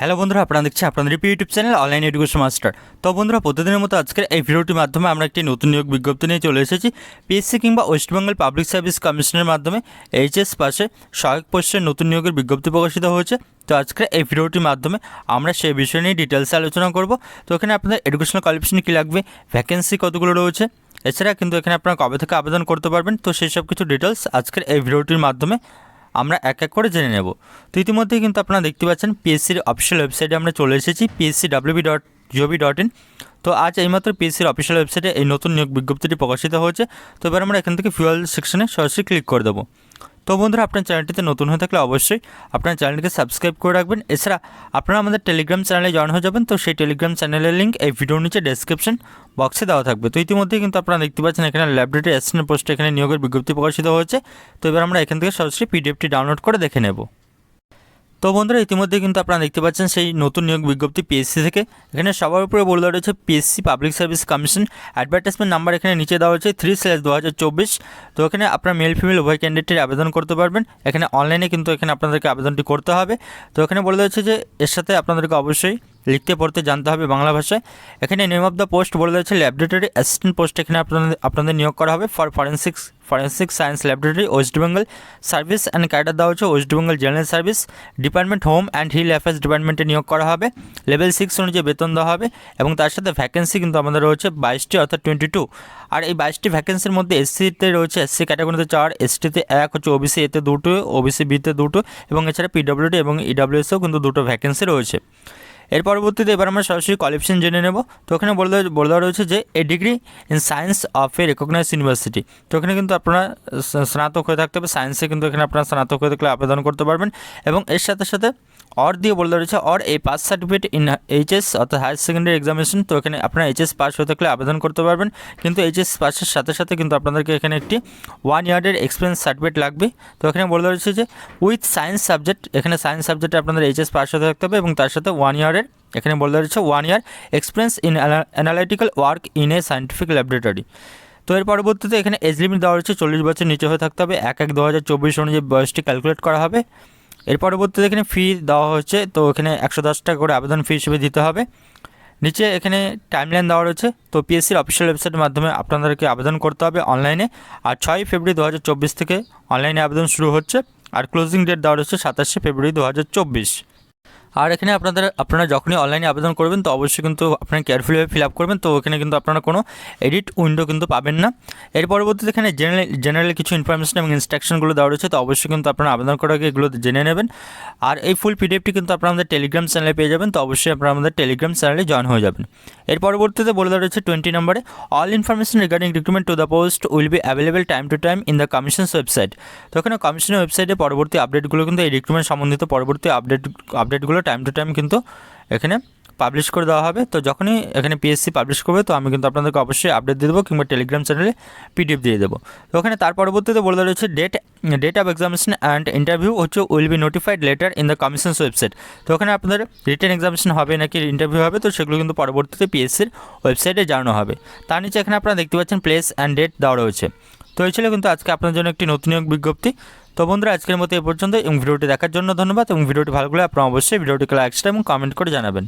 Hello বন্ধুরা, আপনারা দেখছি আপনাদের প্রিয় YouTube channel online education master তো বন্ধুরা, প্রতিদিনের মতো আজকের এই ভিডিওটির মাধ্যমে আমরা একটি নতুন নিয়োগ বিজ্ঞপ্তি নিয়ে চলে এসেছি। পিএসসি কিংবা ওয়েস্টবেঙ্গল পাবলিক সার্ভিস কমিশনের মাধ্যমে এইচএস পাশে সহায়ক পোস্টের নতুন নিয়োগের বিজ্ঞপ্তি প্রকাশিত হয়েছে। তো আজকের এই ভিডিওটির মাধ্যমে আমরা সেই বিষয় নিয়ে ডিটেলসে আলোচনা করব। তো এখানে আপনাদের এডুকেশনাল কোয়ালিফিকেশন কী লাগবে ভ্যাকেন্সি কতগুলো রয়েছে, এছাড়া কিন্তু এখানে আপনারা কবে থেকে আবেদন করতে পারবেন, তো সেই সব কিছু ডিটেলস আজকের এই ভিডিওটির মাধ্যমে আমরা এক এক করে জেনে নেব। তো ইতিমধ্যেই কিন্তু আপনারা দেখতে পাচ্ছেন পিএসসির অফিসিয়াল ওয়েবসাইটে আমরা চলে এসেছি PSC WB dot GOB dot in তো আজ এইমাত্র পিএসসির অফিসিয়াল ওয়েবসাইটে এই নতুন নিয়োগ বিজ্ঞপ্তিটি প্রকাশিত হয়েছে। তো এবার আমরা এখান থেকে ফিউয়াল সেকশনে সরাসরি ক্লিক করে দেবো। তো বন্ধুরা, আপনার চ্যানেলটিতে নতুন হয়ে থাকলে অবশ্যই আপনার চ্যানেলটিকে সাবস্ক্রাইব করে রাখবেন। এছাড়া আপনারা আমাদের টেলিগ্রাম চ্যানেলে জয়েন হয়ে যাবেন, তো সেই টেলিগ্রাম চ্যানেলের লিঙ্ক এই ভিডিওর নিচে ডেসক্রিপশন বক্সে দেওয়া থাকবে। তো ইতিমধ্যেই কিন্তু আপনারা দেখতে পাচ্ছেন, এখানে ল্যাবরেটরি অ্যাসিস্ট্যান্ট পোস্টে এখানে নিয়োগের বিজ্ঞপ্তি প্রকাশিত হয়েছে। তো এবার আমরা এখান থেকে সরাসরি পিডিএফটি ডাউনলোড করে দেখে নেব। তো বন্ধুরা, ইতিমধ্যে কিন্তু আপনারা দেখতে পাচ্ছেন সেই নতুন নিয়োগ বিজ্ঞপ্তি পিএসসি থেকে। এখানে সবার উপরে বলে দেওয়া রয়েছে PSC public service commission advertisement number এখানে নিচে দেওয়া হয়েছে থ্রি স্ল্যাশ দু হাজার চব্বিশ তো এখানে আপনার মেল ফিমেল উভয় ক্যান্ডিডেটের আবেদন করতে পারবেন। এখানে অনলাইনে কিন্তু এখানে আপনাদেরকে আবেদনটি করতে হবে। তো এখানে বলে দেওয়া হচ্ছে যে, এর সাথে আপনাদেরকে অবশ্যই লিখতে, পড়তে জানতে হবে বাংলা ভাষায়। এখানে নেম অফ দ্য পোস্ট বলে হচ্ছে ল্যাবরেটরি অ্যাসিস্ট্যান্ট পোস্ট এখানে আপনাদের আপনাদের নিয়োগ করা হবে for forensics forensic science laboratory West Bengal service and cadre দেওয়া হচ্ছে West Bengal general service department home and hill affairs ডিপার্টমেন্টে নিয়োগ করা হবে। লেভেল সিক্স অনুযায়ী বেতন দেওয়া হবে এবং তার সাথে ভ্যাকেন্সি কিন্তু আমাদের রয়েছে বাইশটি অর্থাৎ টোয়েন্টি টু আর এই বাইশটি ভ্যাকেন্সির মধ্যে এসসিতে রয়েছে এসসি ক্যাটাগরিতে চার এসটিতে এক, হচ্ছে ওবিসি এতে দুটো ওবিসি বিতে দুটো এবং এছাড়া পিডব্লিউডি এবং ইডাব্লিউএসেও কিন্তু দুটো ভ্যাকেন্সি রয়েছে। এর পরবর্তীতে এবার আমরা সরাসরি কোয়ালিফিকেশন জেনে নেব। তো ওখানে বলে বলে দেওয়া রয়েছে যে a degree in science of a recognise university তো ওখানে কিন্তু আপনারা স্নাতক হয়ে থাকতে হবে। সায়েন্সে কিন্তু এখানে আপনারা স্নাতক হয়ে থাকলে আবেদন করতে পারবেন। এবং এর সাথে সাথে অর দিয়ে বলে রয়েছে অর এই পাস সার্টিফিকেট ইন এইচএস অর্থাৎ হায়ার সেকেন্ডারি এক্সামিনেশন তো এখানে আপনারা এইচএস পাস হয়ে থাকলে আবেদন করতে পারবেন। কিন্তু এইচএস পাসের সাথে সাথে কিন্তু আপনাদেরকে এখানে একটি ওয়ান ইয়ারের এক্সপিরিয়েন্স সার্টিফিকেট লাগবে। তো এখানে বলে রয়েছে যে উইথ সায়েন্স সাবজেক্ট এখানে সায়েন্স সাবজেক্টে আপনাদের এইচএস পাস হতে থাকতে হবে এবং তার সাথে ওয়ান ইয়ারের এখানে বলে রয়েছে one year experience in analytical work in a scientific laboratory তো এর পরবর্তীতে এখানে এজ লিমিট দেওয়া রয়েছে, চল্লিশ বছর নিচে হয়ে থাকতে হবে। এক এক দু হাজার চব্বিশ অনুযায়ী বয়সটি ক্যালকুলেট করা হবে। এর পরবর্তীতে এখানে ফি দেওয়া হচ্ছে তো এখানে একশো দশ টাকা করে আবেদন ফি হিসেবে দিতে হবে। নিচে এখানে টাইমলাইন দেওয়া রয়েছে, তো পিএসসির অফিসিয়াল ওয়েবসাইটের মাধ্যমে আপনাদেরকে আবেদন করতে হবে অনলাইনে আর ছয় ফেব্রুয়ারি দু হাজার চব্বিশ থেকে অনলাইনে আবেদন শুরু হচ্ছে, আর ক্লোজিং ডেট দেওয়া রয়েছে সাতাশে ফেব্রুয়ারি দু হাজার চব্বিশ। আর এখানে আপনাদের, আপনারা যখনই অনলাইনে আবেদন করবেন, তো অবশ্যই কিন্তু আপনারা কেয়ারফুলিভাবে ফিল আপ করবেন, তো এখানে কিন্তু আপনারা কোনো এডিট উইন্ডো কিন্তু পাবেন না। এর পরবর্তীতে এখানে জেনারেল জেনারেল কিছু ইনফরমেশন এবং ইনস্ট্রাকশনগুলো দেওয়া রয়েছে, তো অবশ্যই কিন্তু আপনারা আবেদন করার আগে এগুলো জেনে নেবেন। আর এই ফুল পিডিএফটি কিন্তু আপনারা আমাদের টেলিগ্রাম চ্যানেলে পেয়ে যাবেন, তো অবশ্যই আপনারা আমাদের টেলিগ্রাম চ্যানেলে জয়েন হয়ে যাবেন। এর পরবর্তীতে বলে দেওয়া রয়েছে টোয়েন্টি নম্বরে all information regarding recruitment to the post will be available time to time in the commission's website তো এখানে কমিশনের ওয়েবসাইটে পরবর্তী আপডেটগুলো কিন্তু এই রিক্রুটমেন্ট সম্বন্ধিত পরবর্তী আপডেট আপডেটগুলো টাইম টু টাইম কিন্তু এখানে পাবলিশ করে দেওয়া হবে। তো যখনই এখানে পিএসসি পাবলিশ করবে, তো আমি কিন্তু আপনাদেরকে অবশ্যই আপডেট দিয়ে দেবো কিংবা টেলিগ্রাম চ্যানেলে পিডিএফ দিয়ে দেবো। তো ওখানে তার পরবর্তীতে বলে দেওয়া রয়েছে date date of examination and interview হচ্ছে will be notified later in the commission's website তো ওখানে আপনাদের রিটেন এক্সামিনেশন হবে নাকি ইন্টারভিউ হবে, তো সেগুলো কিন্তু পরবর্তীতে পিএসসির ওয়েবসাইটে জানানো হবে। তার নিচে এখানে আপনারা দেখতে পাচ্ছেন প্লেস অ্যান্ড ডেট দেওয়া রয়েছে। তো এই ছিল কিন্তু আজকে আপনার জন্য একটি নতুন বিজ্ঞপ্তি। তো বন্ধুরা, আজকের মতো এই পর্যন্ত এবং ভিডিওটি দেখার জন্য ধন্যবাদ এবং ভিডিওটি ভালো লাগলে আপনারা অবশ্যই ভিডিওটিকে লাইক এবং কমেন্ট করে জানাবেন।